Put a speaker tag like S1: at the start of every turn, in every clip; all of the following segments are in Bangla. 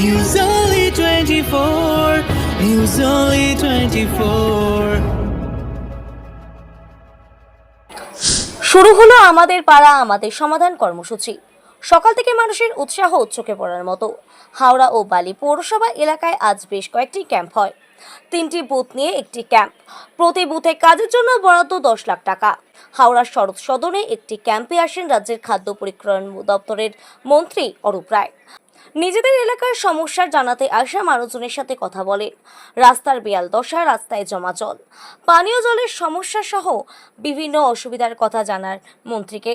S1: News Only 24. News Only 24.
S2: শুরু হলো আমাদের পাড়া, আমাদের সমাধান কর্মসূচি। সকাল থেকে মানুষের উৎসাহ উচ্চকে পড়ার মতো। হাওড়া ও বালি পৌরসভা এলাকায় আজ বেশ কয়েকটি ক্যাম্প হয়। তিনটি বুথ নিয়ে একটি ক্যাম্প। প্রতি বুথে কাজের জন্য বরাদ্দ দশ লাখ টাকা। হাওড়ার শরৎ সদনে একটি ক্যাম্পে আসেন রাজ্যের খাদ্য পরিক্রমণ দপ্তরের মন্ত্রী অরূপ রায়। নিজেদের এলাকার সমস্যার জানাতে আসা মানুষজনের সাথে কথা বলেন রাস্তার বেয়াল দশা, রাস্তায় জমা জল পানীয় জলের সমস্যা সহ বিভিন্ন অসুবিধার কথা জানার মন্ত্রীকে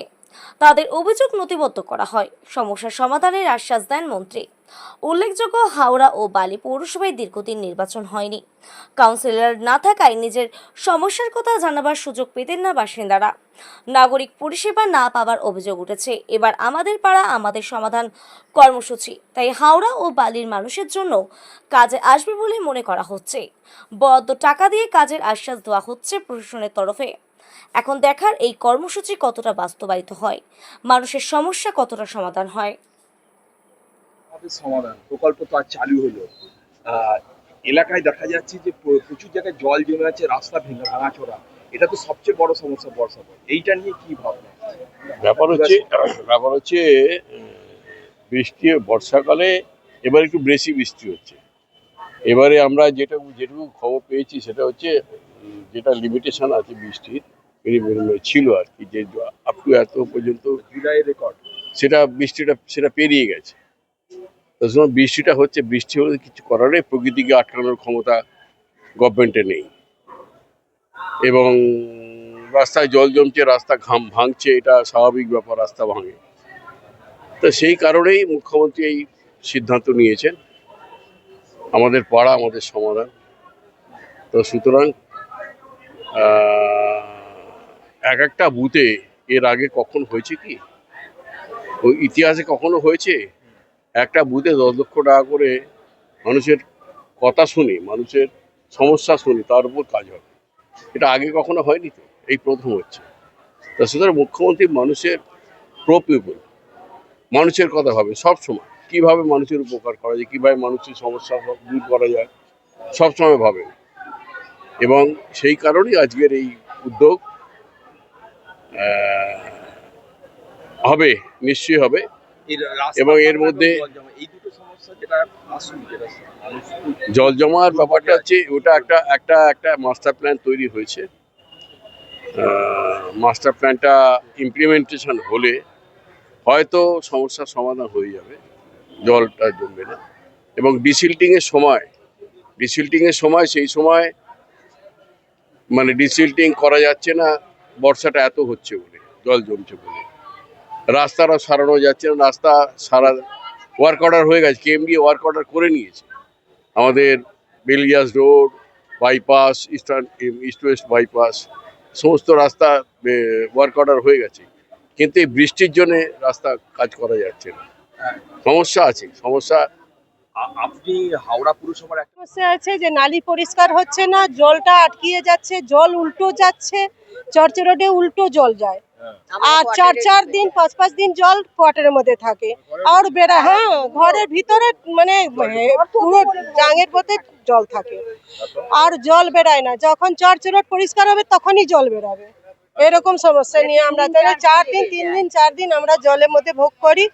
S2: তাদের অভিযোগ নথিবদ্ধ করা হয়। সমস্যার সমাধানের আশ্বাস দেন মন্ত্রী। উল্লেখযোগ্য হাওড়া ও বালি পৌরসভায় দীর্ঘদিন নির্বাচন হয়নি। কাউন্সিলর না থাকায় নিজের সমস্যার কথা জানাবার সুযোগ পেতেন না বাসিন্দারা। নাগরিক পরিষেবা না পাওয়ার অভিযোগ উঠেছে। এবার আমাদের পাড়া, আমাদের সমাধান কর্মসূচি। তাই হাওড়া ও বালির মানুষের জন্য কাজে আসবে বলে মনে করা হচ্ছে। বরাদ্দ টাকা দিয়ে কাজের আশ্বাস দেওয়া হচ্ছে প্রশাসনের তরফে। এখন দেখার এই কর্মসূচি কতটা বাস্তবায়িত হয়? মানুষের সমস্যা কতটা সমাধান হয়?
S3: সমাধান প্রকল্প তো আর চালু হলো। এলাকায় দেখা যাচ্ছে যে প্রচুর জায়গায় জল জমে আছে রাস্তা ভেঙে ভাঙাচোরা। এটা তো সবচেয়ে বড় সমস্যা বর্ষা এইটা নিয়ে কি ভাবনা?
S4: ব্যাপার হচ্ছে ব্যাপার হচ্ছে বৃষ্টি বর্ষাকালে এবার একটু বেশি বৃষ্টি হচ্ছে। এবারে আমরা যেটা যেটুকু খবর পেয়েছি সেটা হচ্ছে যেটা লিমিটেশন আছে বৃষ্টির ছিল আর কি যে আপ টু এত পর্যন্ত
S3: জুলাই রেকর্ড
S4: সেটা বৃষ্টিটা সেটা পেরিয়ে গেছে। তো সময় বৃষ্টিটা হচ্ছে বৃষ্টি হলে কিছু করার নেই প্রকৃতিকে আটকানোর ক্ষমতা গভর্নমেন্টে নেই। এবং রাস্তায় জল জমছে রাস্তা ঘাম ভাঙছে এটা স্বাভাবিক ব্যাপার রাস্তা ভাঙে। তো সেই কারণেই মুখ্যমন্ত্রী এই সিদ্ধান্ত নিয়েছেন। আমাদের পাড়া আমাদের সমাধান। তো সুতরাং এক একটা বুথে এর আগে কখন হয়েছে কি? ওই ইতিহাসে কখনো হয়েছে? একটা বুথে দশ লক্ষ টাকা করে মানুষের কথা শুনি, মানুষের সমস্যা শুনি, তার উপর কাজ হবে এটা আগে কখনো হয়নি তো? এই প্রথম হচ্ছে। তা সুতরাং মুখ্যমন্ত্রী মানুষের প্রো পিপল মানুষের কথা ভাবে সবসময় কীভাবে মানুষের উপকার করা যায়, কীভাবে মানুষের সমস্যা দূর করা যায়, সব সময় ভাবে। এবং সেই কারণেই আজকের এই উদ্যোগ হবে নিশ্চয়ই হবে। এবং এর মধ্যে-
S3: জল
S4: জমার ব্যাপারটা হচ্ছে ওটা একটা একটা একটা মাস্টার প্ল্যান তৈরি হয়েছে। মাস্টার প্ল্যানটা ইমপ্লিমেন্টেশন হলে হয়তো সমস্যার সমাধান হয়ে যাবে জলটা জমবে না। এবং ডিসিল্টিংয়ের সময় ডিসিল্টিংয়ের সময় সেই সময় মানে ডিসিল্টিং করা যাচ্ছে না বর্ষাটা এত হচ্ছে বলে জল জমছে বলে। রাস্তাটা সারানো যাচ্ছে না রাস্তা সারা ওয়ার্ক অর্ডার হয়ে গেছে কেএমডি ওয়ার্ক অর্ডার করে নিয়েছে। আমাদের Belilious road bypass eastern east west bypass সমস্ত রাস্তা ওয়ার্ক অর্ডার হয়ে গেছে। কিন্তু এই বৃষ্টির জন্যে রাস্তা কাজ করা যাচ্ছে না। সমস্যা আছে সমস্যা
S3: আপনি হাওড়া পুরসভার একটা
S5: সমস্যা আছে যে নালি পরিষ্কার হচ্ছে না জলটা আটকিয়ে যাচ্ছে জল উল্টো যাচ্ছে চর্চ রোডে উল্টো জল যায়। আর চার চার দিন পাঁচ পাঁচ দিন জল কোয়ার্টারের মধ্যে থাকে। আর বেড়া হ্যাঁ ঘরের ভিতরে মানে পুরো জাঙের পথে জল থাকে। আর জল বেড়ায় না। যখন চর্চ রোড পরিষ্কার হবে তখনই জল বেরাবে এরকম সমস্যা নিয়ে আমরা তাহলে চার দিন তিন দিন চার দিন আমরা জলের মধ্যে ভোগ করি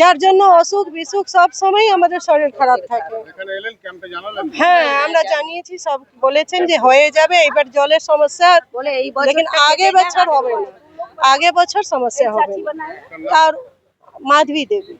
S5: যার জন্য অসুখ বিসুখ সব সময় আমাদের শরীর খারাপ থাকে। হ্যাঁ আমরা জানিয়েছি সব বলেছেন যে হয়ে যাবে এবার জলের সমস্যা।
S6: বলে এই বছর
S5: আগে বছর হবে না। আগে বছর সমস্যা হবে তার মাধবী দেবী।